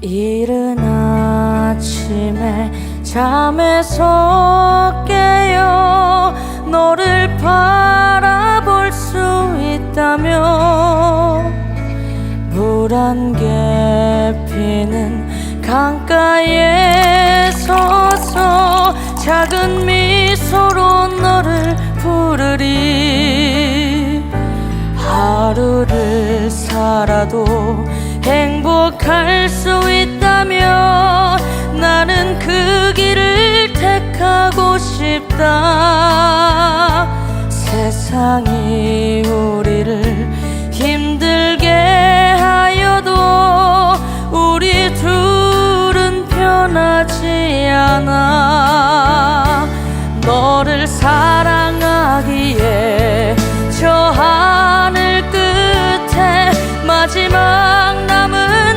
이른 아침에 잠에서 깨어 너를 바라볼 수 있다면 물안개 피는 강가에 서서 작은 미소로 너를 부르리. 하루를 살아도 행복할 수 있다면 나는 그 길을 택하고 싶다. 세상이 우리를